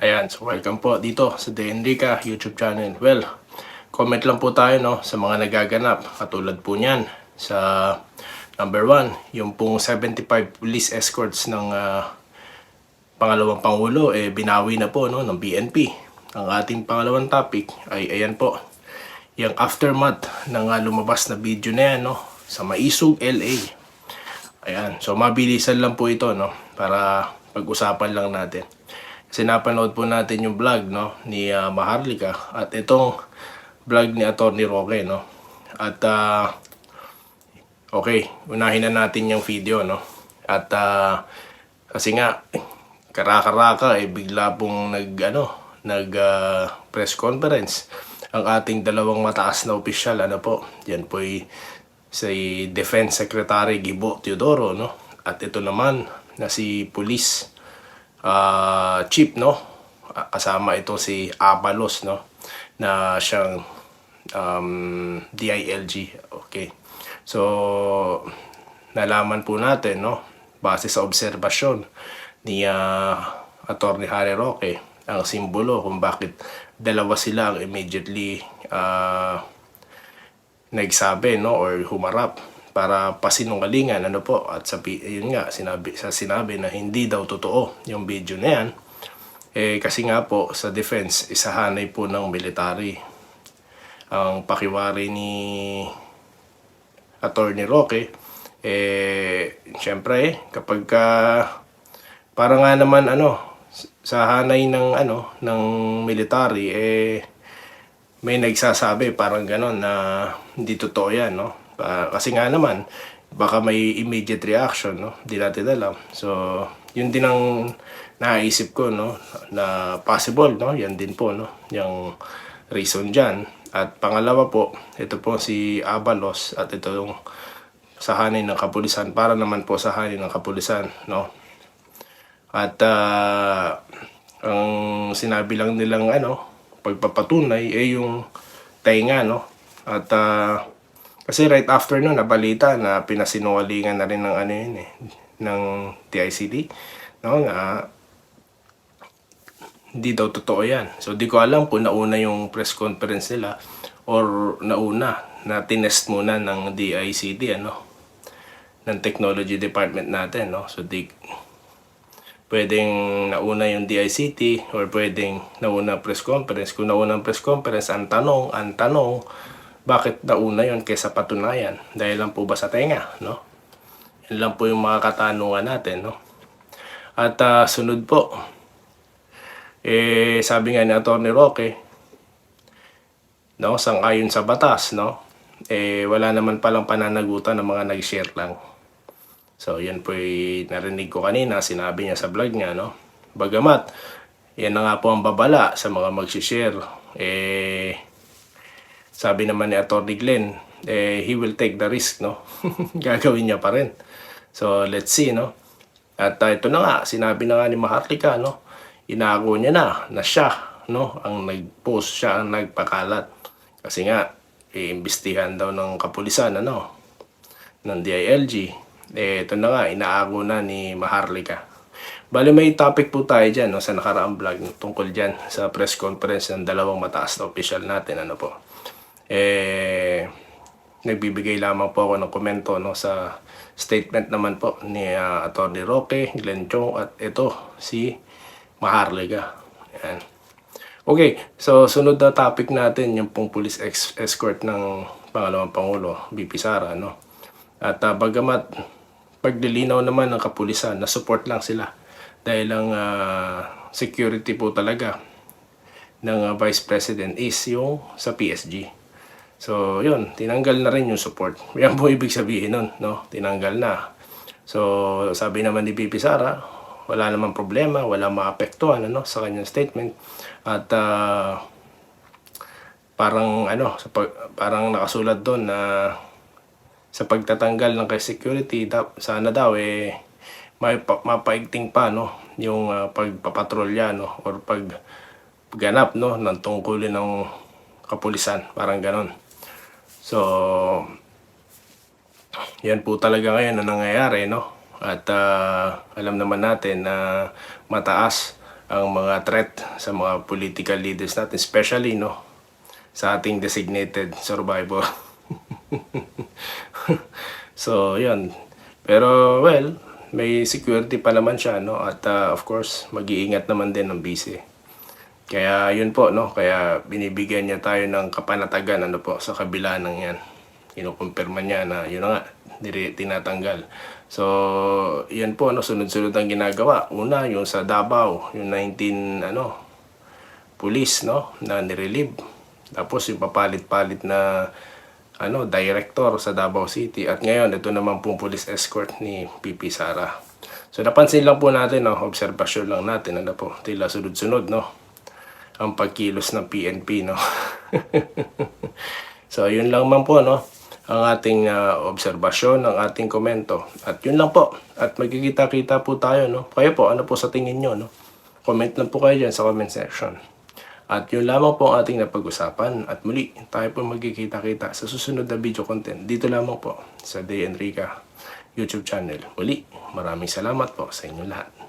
Ayan, so welcome po dito sa The Enrica YouTube channel. Well, comment lang po tayo no sa mga nagaganap. Katulad po niyan sa number one, yung pong 75 police escorts ng ah, pangalawang pangulo eh binawi na po no ng BNP. Ang ating pangalawang topic ay ayan po. Yung aftermath ng ah, lumabas na video na yan no sa Maisog, LA. Ayan, so mabilisan lang po ito no para pag-usapan lang natin. Kasi napanood po natin yung vlog no ni ah, Maharlika at itong vlog ni Attorney Roque no. At ah, okay, unahin na natin yung video no. At ah, kasi nga karaka-raka eh bigla pong nag ano, nag ah, press conference ang ating dalawang mataas na opisyal ano po. Yan po ay si Defense Secretary Gibo Teodoro no. At ito naman na si Police ah Chief no. Ah, Kasama ito si Abalos no na siyang um, DILG. Okay. So nalaman po natin no base sa obserbasyon ni ah, Attorney Harry Roque ang simbolo kung bakit dalawa sila ang immediately ah, nagsabi no or humarap para pasinungalingan ano po at sabi yun nga sinabi sa sinabi na hindi daw totoo yung video na yan eh kasi nga po sa defense isahanay po ng military. Ang pakiwari ni Attorney Roque eh syempre kapag ka para nga naman ano sa hanay ng ano ng military eh may nagsasabi parang ganon na hindi totoo yan no Pa- kasi nga naman baka may immediate reaction no? Hindi natin alam. So yun din ang naisip ko no? Na possible no? Yan din po no? Yung reason dyan. At pangalawa po ito po si Abalos at ito yung sa hanay ng kapulisan. Para naman po sa hanay ng kapulisan no? At ah, ang sinabi lang nilang ano, pagpapatunay ay yung tainga, no? At ah, kasi right after no, nabalita na pinasinungalingan na rin ng ano yun eh, ng TICD. No, nga hindi daw totoo yan. So, di ko alam kung nauna yung press conference nila or nauna na tinest muna ng DICD, ano, ng technology department natin, no? So, di, pwedeng nauna yung DICT or pwedeng nauna press conference. Kung nauna ang press conference, ang tanong, ang tanong, bakit nauna yon kaysa patunayan? Dahil lang po ba sa tenga, no? Yan lang po yung mga katanungan natin, no? At ah, sunod po, eh, sabi nga ni Atty. Roque, no, sang-ayon sa batas, no? Eh, wala naman palang pananagutan ng mga nag-share lang. So, yan po ay narinig ko kanina, sinabi niya sa vlog niya, no? Bagamat, yan na nga po ang babala sa mga mag-share. Eh, sabi naman ni Atty. Glenn, eh, he will take the risk, no? Gagawin niya pa rin. So, let's see, no? At uh, ito na nga, sinabi na nga ni Maharlika, no? Inago niya na, na siya, no? Ang nag-post, siya ang nagpakalat. Kasi nga, iimbestihan daw ng kapulisan, ano? Ng DILG. Eh, ito na nga, inaago na ni Maharlika. Bali may topic po tayo dyan no, sa nakaraang vlog tungkol dyan sa press conference ng dalawang mataas na official natin. Ano po. Eh, nagbibigay lamang po ako ng komento no, sa statement naman po ni uh, Atty. Roque, Glenn Chong at ito si Maharlika. Yan. Okay, so sunod na topic natin yung pong police ex- escort ng pangalawang pangulo, BP Sara, no? At uh, bagamat paglilinaw naman ng kapulisan na support lang sila dahil ang ah, security po talaga ng ah, Vice President is yung sa PSG. So, yun, tinanggal na rin yung support. Yan po ibig sabihin nun, no? Tinanggal na. So, sabi naman ni Pipi Sara, wala namang problema, wala maapektuhan ano, sa kanyang statement. At ah, parang ano, sa pag- parang nakasulat doon na sa pagtatanggal ng security da, sana daw eh may pa, mapaigting pa no yung ah, pagpapatrolya no or pag ganap no ng tungkulin ng kapulisan parang ganon so yan po talaga ngayon na nangyayari no at ah, alam naman natin na mataas ang mga threat sa mga political leaders natin, especially no sa ating designated survivor. so, yun. Pero, well, may security pa naman siya, no? At, uh, of course, mag-iingat naman din ng busy. Kaya, yun po, no? Kaya, binibigyan niya tayo ng kapanatagan, ano po, sa kabila ng yan. Kinukumpirma niya na, yun nga, diri, tinatanggal. So, yan po, no? Sunod-sunod ang ginagawa. Una, yung sa Davao, yung 19, ano, police, no? Na nirelieve. Tapos, yung papalit-palit na ano, director sa Davao City. At ngayon, ito naman pong police escort ni PP Sara. So, napansin lang po natin, no, obserbasyon lang natin, ano po, tila sunod-sunod, no, ang pagkilos ng PNP, no. so, yun lang man po, no, ang ating ah, obserbasyon, ang ating komento. At yun lang po. At magkikita-kita po tayo, no. Kayo po, ano po sa tingin nyo, no. Comment lang po kayo dyan sa comment section. At yun lamang po ang ating napag-usapan. At muli, tayo po magkikita-kita sa susunod na video content. Dito lamang po sa Day Enrica YouTube channel. Muli, maraming salamat po sa inyo lahat.